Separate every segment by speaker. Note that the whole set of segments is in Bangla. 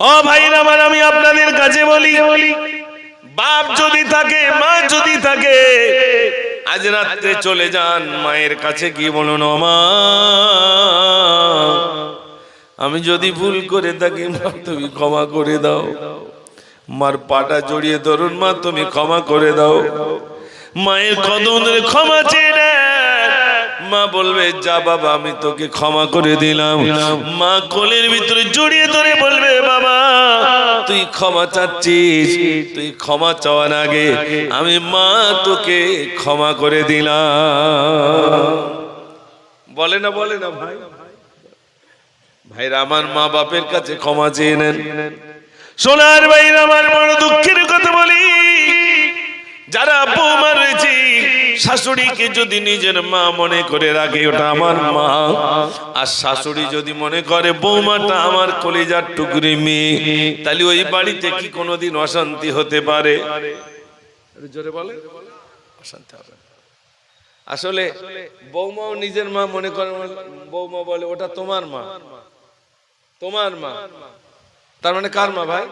Speaker 1: ও ভাইরা আমার, আমি আপনাদের কাছে বলি, বাপ যদি থাকে, মা যদি থাকে, আজ রাত্রে চলে যান মায়ের কাছে গিয়ে বলুন মা, আমি যদি ভুল করে থাকি, মা, তুমি ক্ষমা করে দাও মার পাটা জড়িয়ে ধরুন, মা, তুমি ক্ষমা করে দাও মায়ের কদম ক্ষমা চেয়ে। মা বলবে, যা বাবা, আমি তোকে ক্ষমা করে দিলাম। মা কোলের ভিতরে জড়িয়ে ধরে বলবে, বাবা, তুই ক্ষমা চাচ্ছিস, তুই ক্ষমা চাওয়ার আগে আমি মা তোকে ক্ষমা করে দিলাম। বলে না বলে না ভাই। ভাইরা, আমার মা বাপের কাছে ক্ষমা চেয়ে নেন। সোনার ভাইরা, আমার বড় দুঃখের কথা বলি। যারা বৌমা রয়েছে শাশুড়িকে যদি নিজের মা মনে করে রাখে, ওটা আমার মা। আর শাশুড়ি যদি মনে করে, বৌমাটা আমার কলিজার টুকরি মেয়ে, তাহলে ওই বাড়িতে কি কোনোদিন অশান্তি হতে পারে? জোরে বলে। অশান্তি হবে। আসলে বৌমাও নিজের মা মনে করে, বৌমা বলে, ওটা তোমার মা। তোমার মা। তার মানে কার মা ভাই?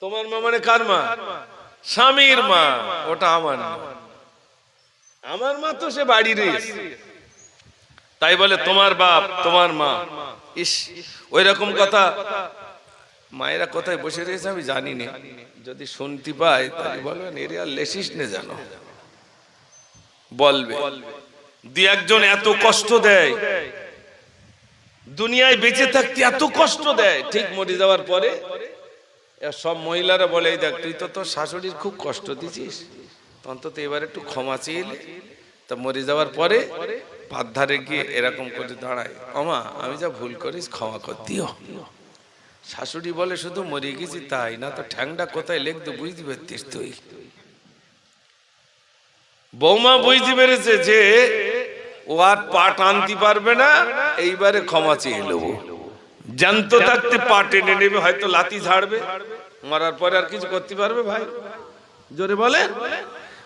Speaker 1: তোমার মা মানে কার মা? স্বামীর মা। ওটা আমার মা। আমার মা তো সে বাড়ির তাই বলে তোমার বাপ তোমার মা। ইস ওই রকম কথা মায়েরা কোথায় বসে রয়েছে আমি জানি না। যদি শুনতে পাই তাহলে বলবেন এর আর লেসিস নে জানো। বলবে। দু একজন এত কষ্ট দেয়। দুনিয়ায় বেঁচে থাকতে এত কষ্ট দেয়। ঠিক মরে যাওয়ার পরে সব মহিলারা বলে দেখ তুই তো তোর শাশুড়ির খুব কষ্ট দিছিস। অন্তত এবার একটু ক্ষমা চেয়েলে, তা মরে যাওয়ার পরে পাত ধারে গিয়ে এরকম করে দাঁড়ায়। অমা আমি যা ভুল করিস, ক্ষমা কর, দিও। শাশুড়ি বলে, শুধু মরে গেছি তাই না, তো ঠ্যাংটা কোথায় লেখতে বুঝতে পারতিস তুই? বৌমা বুঝতে পেরেছে যে ও আর পা টানতে পারবে না, এইবারে ক্ষমা চেয়ে নেব। জ্যান্ত থাকতে পা টেনে নেবে, হয়তো লাতি ঝাড়বে। মরার পরে আর কিছু করতে পারবে ভাই? জোরে বলে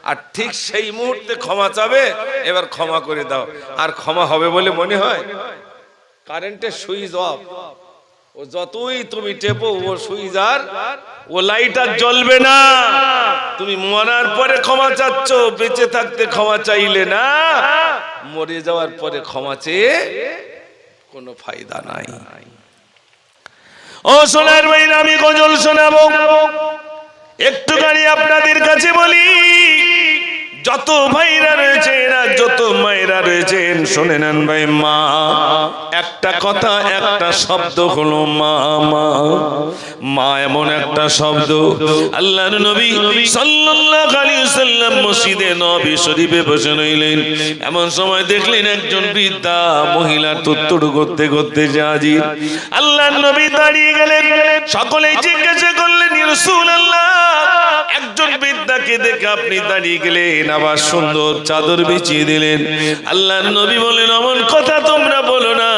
Speaker 1: আর ঠিক সেই মুহূর্তে ক্ষমা চাবে, এবার ক্ষমা করে দাও। আর ক্ষমা হবে বলে মনে হয়? কারেন্টের সুইচ অফ। ও যতই তুমি টেপো, ও সুইচ আর, ও লাইট আর জ্বলবে না। তুমি মরার পরে ক্ষমা চাচ্ছ, বেঁচে থাকতে ক্ষমা চাইলে না। মরে যাওয়ার পরে ক্ষমা চেয়ে কোনো ফায়দা নাই। ও সোনার ভাইরা আমি গজল শোনাবো। একটুখানি আপনাদের কাছে বলি যত ভাইরা রয়েছেন আর যত মায়েরা রয়েছেন, শুনে নেন ভাই মা। একটা কথা, একটা শব্দ হলো মা মা। মা এমন একটা শব্দ। আল্লাহর নবী সাল্লাল্লাহু আলাইহি সাল্লাম মসজিদে নবী শরীফে বসে রইলেন। এমন সময় দেখলেন একজন বৃদ্ধা মহিলা তুত্তুড় করতে করতে হাজির। আল্লাহর নবী দাঁড়িয়ে গেলেন। সকলেই জিজ্ঞাসা করলেন রাসূলুল্লাহ, একজন বৃদ্ধাকে দেখে আপনি দাঁড়িয়ে গেলেন? আবার সুন্দর চাদর বিছিয়ে দিলেন। আল্লাহর নবী বলেন অমন কথা তোমরা বলো না।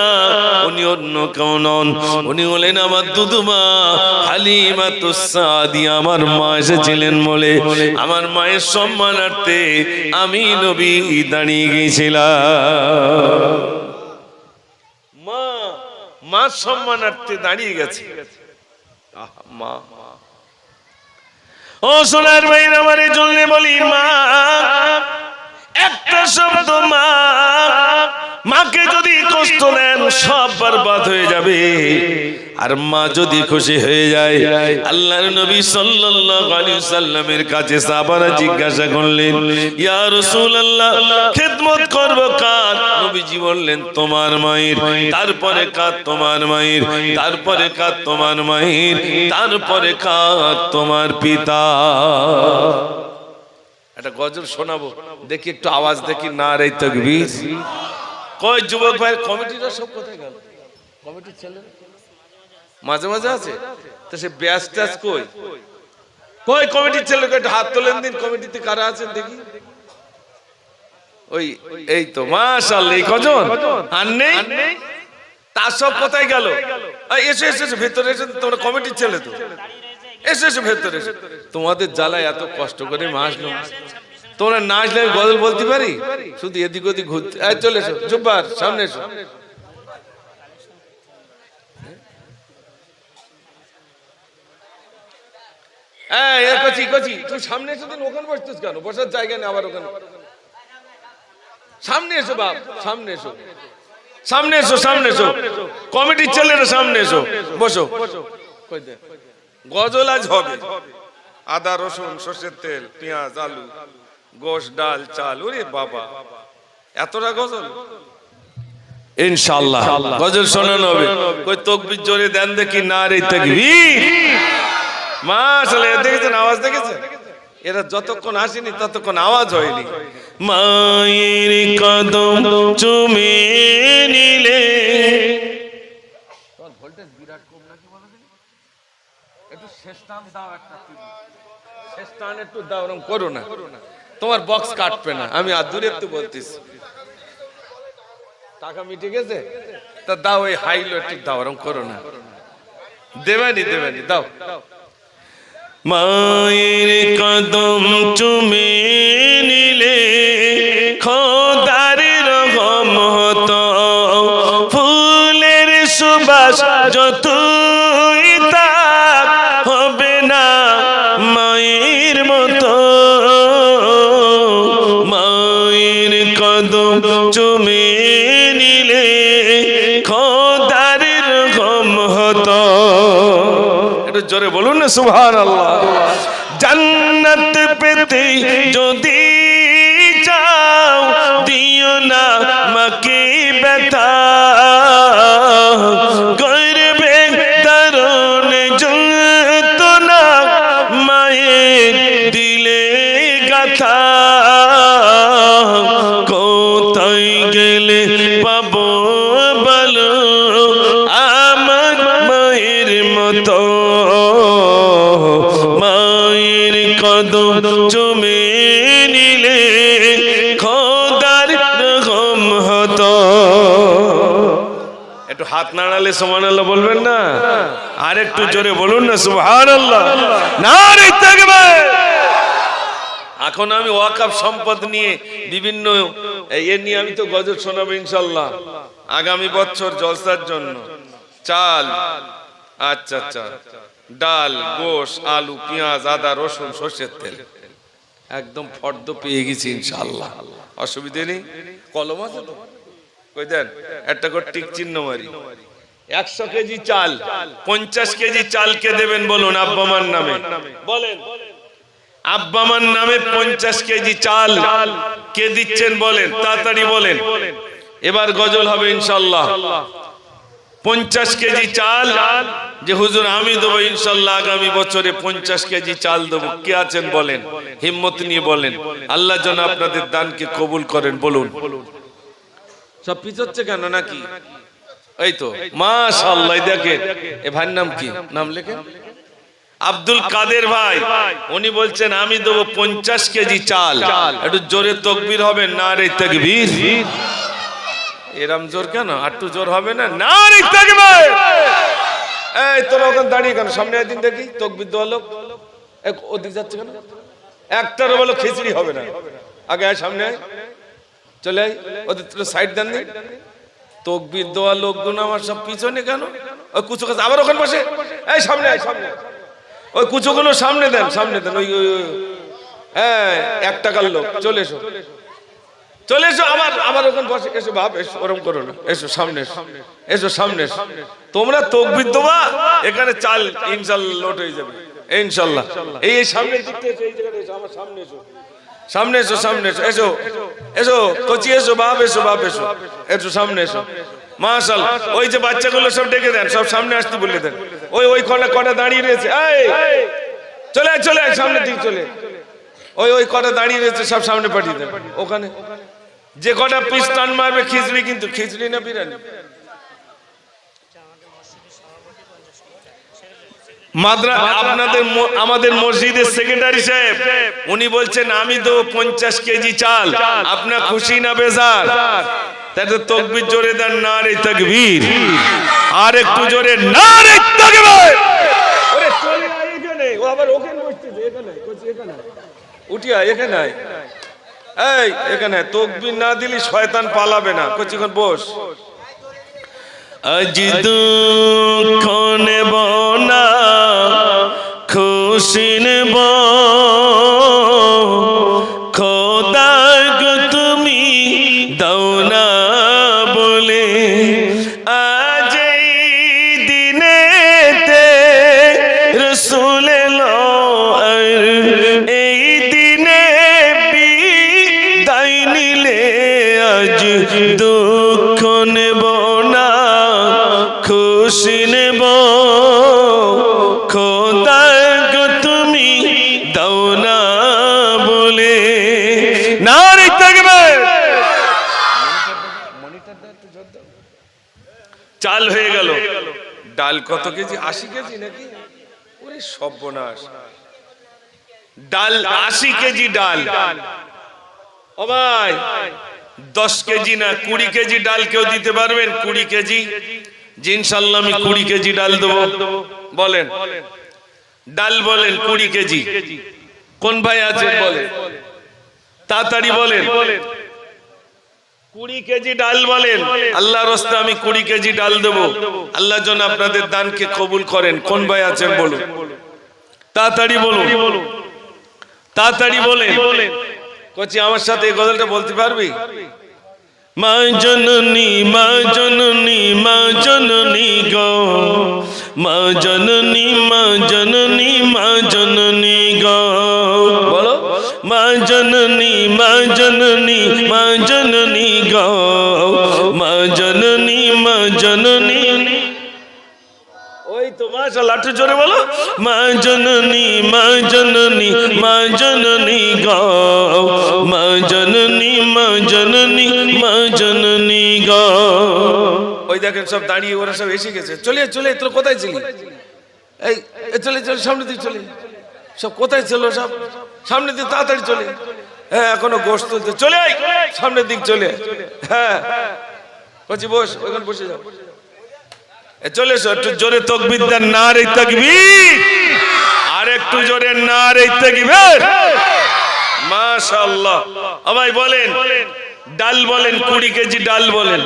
Speaker 1: উনি অন্য কেউ নন। উনি আমার দুদুমা হালিমা তুসাদি আমার মা এসেছিলেন বলে আমার মায়ের সম্মানার্থে আমি নবী দাঁড়িয়ে গিয়েছিলাম। মা মা সম্মানার্থে দাঁড়িয়ে গেছে। মা ও সোনার ভাইয়ের আমার জন্য বলি মা একটা শব্দ মা মাকে যদি কষ্ট দেন, সব বরবাদ হয়ে যাবে। আর মা যদি খুশি হয়ে যায়, আল্লাহর নবী সাল্লাল্লাহু আলাইহি সাল্লামের কাছে সাহাবারা জিজ্ঞাসা করলেন, ইয়া রাসূলুল্লাহ, খিদমত করব কার? নবীজি বললেন, তোমার মায়ের, তারপরে কার তোমার মায়ের, তারপরে কার তোমার মায়ের, তারপরে কার তোমার পিতা। একটা গজল শোনাবো, দেখি একটু আওয়াজ দেখি, না রে তকবীর। কই যুবক ভাই সব কোথায় গেল? কমিটির ছেলে? মাঝে মাঝে আছে? তো সে ব্যাস ট্যাস কই? কই? কমিটির একটু হাত তোলেন দিন কমিটিতে কারা আছেন দেখি। ওই এই তো মাশাআল্লাহ এই কজন? আর নেই? তার সব কোথায় গেল? এসো এসো এসো ভেতরে এসো তোমরা কমিটির ছেলে তো। এসো এসো ভেতরে এসো। তোমাদের জ্বালায় এত কষ্ট করে মাস লো তোমরা না আসলে আমি গজল বলতে পারি? শুধু এদিক ওদিক ঘুরতে চলে এসো, জুব্বার, সামনে এসো। তুই সামনে এসে ওখানে কেন? বসার জায়গা নেই আবার ওখানে। সামনে এসো, বাপ, সামনে এসো। সামনে এসো সামনে এসো। বসো। গজল আজ হবে। আদা, রসুন, সর্ষের তেল, পেঁয়াজ, আলু। গোশ ডাল চাল ওরে বাবা। এতটা গজল? ইনশাআল্লাহ। গজল শোনানো হবে। কই তকবির জোরে দেন দেখি না রে তাকবীর। মাশাআল্লাহ দেখেছেন? আওয়াজ দেখেছেন? এরা যতক্ষণ আসেনি ততক্ষণ আওয়াজ হয়নি। মায়ের কদম চুমে নিলে। ভোল্টেজ বিরাট কম নাকি বলো তোমার বক্স কাটবে না। আমি একটু বলতেছি। টাকা মিটে গেছে? তা দাও ওই হাইলো একটু দাও করো না। দেবেনি দেবেনি, দাও। মায়ের কদম চুমে জোরে বলুন না সুবহান আল্লাহ জান্নাত পেতে যদি নাড়ালে আল্লাহ বলবেন না? আর একটু জোরে বলুন না সুবহান আল্লাহ না রে থাকবে। এখন আমি ওয়াকাফ সম্পদ নিয়ে বিভিন্ন এ নিয়ে আমি তো গজল শোনাবো ইনশাল্লাহ। আগামী বছর জলসার জন্য। চাল আচ্ছা আচ্ছা। ডাল গোশ আলু পেঁয়াজ আদা রসুন সর্ষের তেল। একদম ফর্দ পেয়ে গেছি ইনশাল্লাহ। অসুবিধে নেই। কলম আছে তো? কই দেন? একটা করে টিক চিহ্ন মারি। একশো কেজি চাল, পঞ্চাশ কেজি চালকে দেবেন বলুন আব্বামার নামে। বলেন। আব্বামার নামে পঞ্চাশ কেজি চাল কে দিচ্ছেন বলেন, তাড়াতাড়ি বলেন। এবার গজল হবে ইনশাল্লাহ। পঞ্চাশ কেজি চাল, যে হুজুর আমি দেবো ইনশাল্লাহ আগামী বছরে পঞ্চাশ কেজি চাল দেবো। কে আছেন বলেন? হিম্মত নিয়ে বলেন। আল্লাহ যেন আপনাদের দানকে কবুল করেন, বলুন। সব পিছোচ্ছে কেন নাকি? এই তো মাশাআল্লাহ দেখেন। এ ভাইয়ের নাম কি? নাম লেখেন? আব্দুল কাদের ভাই। উনি বলছেন আমি দেবো পঞ্চাশ কেজি চাল। একটু জোরে তকবির হবে না রে তকবির। এরম জোর কেন? আটটু জোর হবে না? না রে তকবির! এই তোরা ওখানে দাঁড়িয়ে কেন? সামনে একদিন দেখি তকবির দেওয়া লোক। এক ওদিক যাচ্ছে কেন? একটারও বলো খিচড়ি হবে না। আগে আয় সামনে আয়। চলে আয়। ওদের সাইড দেন নি তকবির দেওয়া লোকগুলো আমার সব পিছনে কেন? ওই কুচু কাছে আবার ওখানে বসে। এই সামনে সামনে। ওই কুচোগুলো সামনে দেন সামনে দেন। ওই। হ্যাঁ এক টাকার লোক, চলে এসো। চলে এসো, আবার আবার ওখানে বসে। এসো ভাব এসো, ওরম করো না। এসো, সামনে এসো। সামনে তোমরা তকবির দেবা, এখানে চাল ইনশাল্লাহ লোট হয়ে যাবে। ইনশাল্লাহ। এই সামনে আমার সামনে এসো। সামনে এসো সামনে এসো এসো। এসো। কচি এসো বাপ এসো বাপ এসো। এসো সামনে এসো। মাশাল ওই যে বাচ্চাগুলো সব ডেকে দেন সব সামনে আসতে বলে দেন। ওই ওই কটা কটা দাঁড়িয়ে রয়েছে। এই! চলে আয়, চলে আয়, সামনে দিকে চলে ওই ওই কটা দাঁড়িয়ে রয়েছে সব সামনে পাঠিয়ে দেন। ওখানে। যে কটা পিস টান মারবে খিচড়ি কিন্তু খিচড়ি না বিরিয়ানি? মাদ্রা আপনাদের আমাদের মসজিদের সেক্রেটারি সাহেব উনি বলছেন আমি তো পঞ্চাশ কেজি চাল আপনার খুশি না বেজার? তাতে তকবির জোরে দেন না রে তকবীর আর একটু জোরে না রে তকবীর। ওরে চলে এখানে। ও আবার ওখানে বসতেছে এখানে কইছি এখানে। উঠিয়া এখানে এই এখানে তকবির না দিলি শয়তান পালাবে না। কচি বস। আজ চিনব খোদা গো তুমি দৌনা বলে। আজ দিনেতে রসুল এই দিনে তাই নিলে আজ দুঃখ নেব না, খুশি নেব। ডাল কত কেজি? আশি কেজি নাকি? ওরে সর্বনাশ। ডাল আশি কেজি ডাল। ও ভাই, দশ কেজি না কুড়ি কেজি ডাল কেউ দিতে পারবেন? কুড়ি কেজি। জি ইনশাল্লাহ আমি কুড়ি কেজি ডাল দেবো। বলেন। ডাল বলেন কুড়ি কেজি। কোন ভাই আছে বলেন। তাড়াতাড়ি বলেন। কুড়ি কেজি ডাল বলেন। আল্লাহ রস্তে আমি কুড়ি কেজি ডাল দেব। আল্লাহ যেন আপনাদের দানকে কবুল করেন। কোন ভাই আছেন বলুন। তাড়াতাড়ি বলুন। তাড়াতাড়ি বলেন। কচি আমার সাথে এই গজলটা বলতে পারবি? মা জননী মা জননী মা জননী গো। মা জননী মা জননী মা জননী গো। বলো। মা জননী মা জননী জননী মা জননী। ওই তো মাশা লাঠু জোরে বলো। মা জননী মা জননী মা জননী গো। মা জননী মা জননী মা জননী গো। ওই দেখেন, সব দাঁড়িয়ে, ওরা সব এসে গেছে। চলে চলে, তোর কোথায় ছিলি? এই চলে চলে, সামনে দিকে চলে। সব কোথায় ছিল সব? সামনে দিকে তাড়াতাড়ি চলে। হ্যাঁ এখনও তুলতে চলে সামনের দিক চলে। হ্যাঁ। বলছি বস ওইখানে বসে যাও। এ চলে এসো একটু জোরে তকবির দেন না রে তকবির। আর একটু জোরে না রে তকবির। মাশাআল্লাহ। আমাই বলেন ডাল বলেন কুড়ি কেজি ডাল বলেন।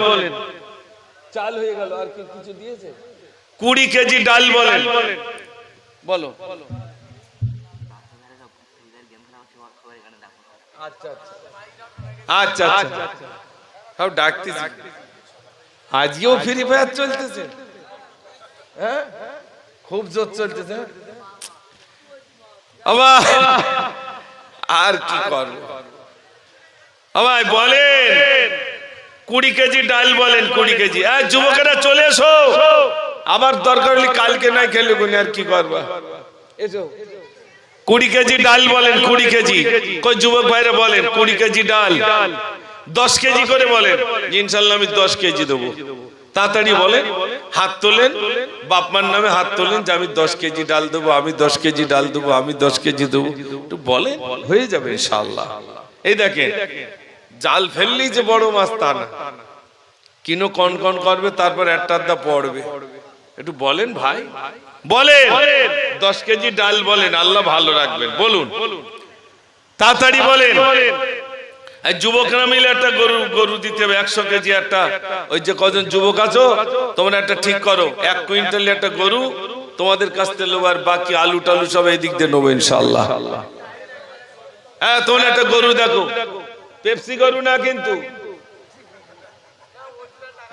Speaker 1: চাল হয়ে গেল আর কি কিছু দিয়েছে? কুড়ি কেজি ডাল বলেন। বলো। আচ্ছা আচ্ছা। আচ্ছা আচ্ছা। সব ডাকতেছি। আজকেও ফ্রি ফায়ার চলতেছে। হ্যাঁ? খুব জোর চলতেছে। আর কি করব? আমায় বলেন। কুড়ি কেজি ডাল বলেন, কুড়ি কেজি। হ্যাঁ যুবকেরা, চলে এসো। আবার দরকার হলে কালকে নাই খেলে গুনি, আর কি করবা? কুড়ি কেজি ডাল বলেন, কুড়ি কেজি। কই, যুবক ভাইরা বলেন, কুড়ি কেজি ডাল। দশ কেজি করে বলেন। ইনশাল্লাহ আমি দশ কেজি দেবো। তাড়াতাড়ি বলেন হাত তোলেন। বাপমার নামে হাত তোলেন যে আমি দশ কেজি ডাল দেবো আমি দশ কেজি ডাল দেবো আমি দশ কেজি দেবো। একটু বলেন হয়ে যাবে ইনশাল্লাহ এই দেখেন জাল ফেললেই যে বড় মাছ তা না। কিনো কন কন করবে তারপর একটা আধা পড়বে। একটু বলেন ভাই। বলেন দশ কেজি ডাল বলেন আল্লাহ ভালো রাখবেন। বলুন। তাড়াতাড়ি বলেন। যুবকরা মিলে একটা গরু গরু দিতে হবে, একশো কেজি একটা। ওই যে কজন যুবক আছো, তোমরা একটা ঠিক করো, এক কুইন্টাল একটা গরু, তোমাদের কাছ থেকে নেব আর বাকি আলু টালু সব এই দিক দিয়ে নেব ইনশাল্লাহ হ্যাঁ তোমরা একটা গরু দেখো। পেপসি গরু না কিন্তু।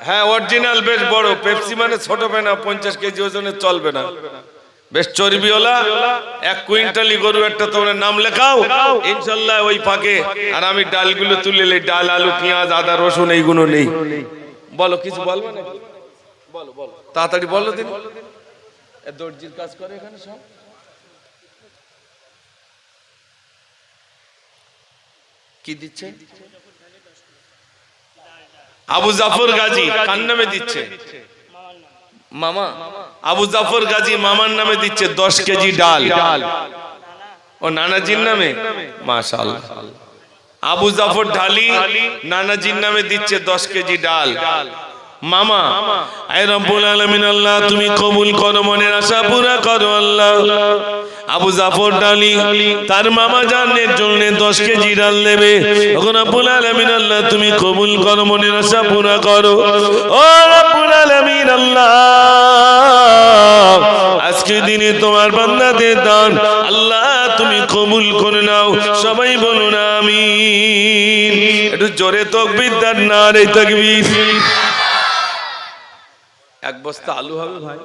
Speaker 1: হ্যাঁ অরিজিনাল বেশ বড়। পেপসি মানে ছোট না পঞ্চাশ কেজি ওজনে চলবে না। বেশ চর্বিওলা এক কুইন্টালি গরু একটা তোমরা নাম লেখাও? ইনশাল্লাহ ওই ফাঁকে। আর আমি ডালগুলো তুলে নেই ডাল আলু পেঁয়াজ আদা রসুন এইগুলো নেই বলো কিছু বলবে না বলো বলো তাড়াতাড়ি বলো দিন। এ দর্জির কাজ করে এখানে সব? কি দিচ্ছে? আবু জাফর গাজী কার নামে দিচ্ছে? মামা, আবু জাফর গাজী মামার নামে দিচ্ছে দশ কেজি ডাল। ও নানাজির নামে? মাশাল আবু জাফর ঢালি নানাজির নামে দিচ্ছে দশ কেজি ডাল। মামা আল্লাহ, তুমি কবুল করো, মনের আশা পুরা করো আল্লাহ। আবু জাফর ডালি, তার মামা জানের জন্য দশ কেজি ডাল দেবে। ওখন রব্বুল আলামিন আল্লাহ, তুমি কবুল করো মনের আশা পুরা করো। ও রব্বুল আলামিন আল্লাহ, আজকে দিনে তোমার বান্দাদের দান, আল্লাহ তুমি কবুল করে নাও, সবাই বলুন আমি একটু জোরে তকবির দান না রে তকবির। এক বস্তা আলু হবে ভাই।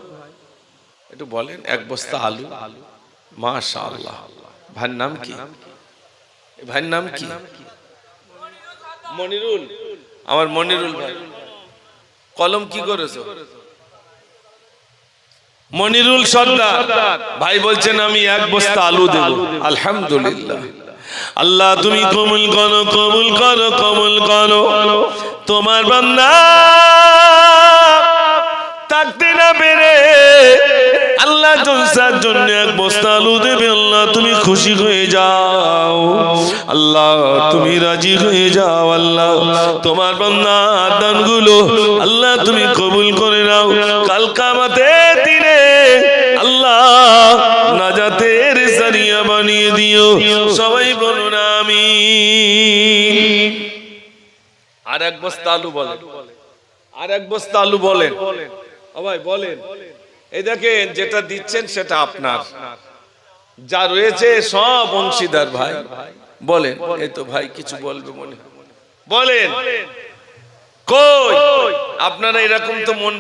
Speaker 1: একটু বলেন, এক বস্তা আলু। ভাইয়ের নাম কি? ভাইয়ের নাম কি? মনিরুল। আমার মনিরুল ভাই। কলম কি করেছ? মনিরুল সর্দার। ভাই বলছেন, আমি এক বস্তা আলু দেব। আলহামদুলিল্লাহ। আল্লাহ, তুমি কবুল করো কবুল করো কবুল করো। তোমার বান্দা থাকতে না পেরে আল্লাহ জলসার জন্য এক বস্তা আলু দেবে, আল্লাহ তুমি খুশি হয়ে যাও। আল্লাহ তুমি রাজি হয়ে যাও, আল্লাহ তোমার বান্দা দানগুলো আল্লাহ তুমি কবুল করে নাও। কাল কামাতে দিনে আল্লাহ নাজাতের সারিয়া বানিয়ে দিও। সবাই বলুন আমি আর এক বস্তা আলু বলেন। আর এক বস্তা আলু বলেন। ভাই, বলেন। এই দেখেন, যেটা দিচ্ছেন সেটা আপনার। যা রয়েছে সব অংশীদার ভাই। বলেন, এই তো ভাই কিছু বলবে মনে বলেন, কই? আপনারা এরকম তো মন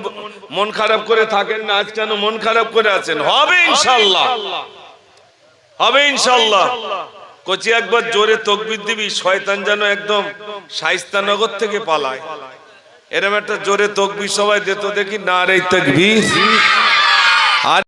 Speaker 1: মন খারাপ করে থাকেন না, আজ কেন মন খারাপ করে আছেন? হবে ইনশাল্লাহ। হবে ইনশাল্লাহ। কচি একবার জোরে তকবির দিবি, শয়তান যেন একদম শাইস্তানগর থেকে পালায়। এরম একটা জোরে তকবির সবাই দিত দেখি, না রে তকবির।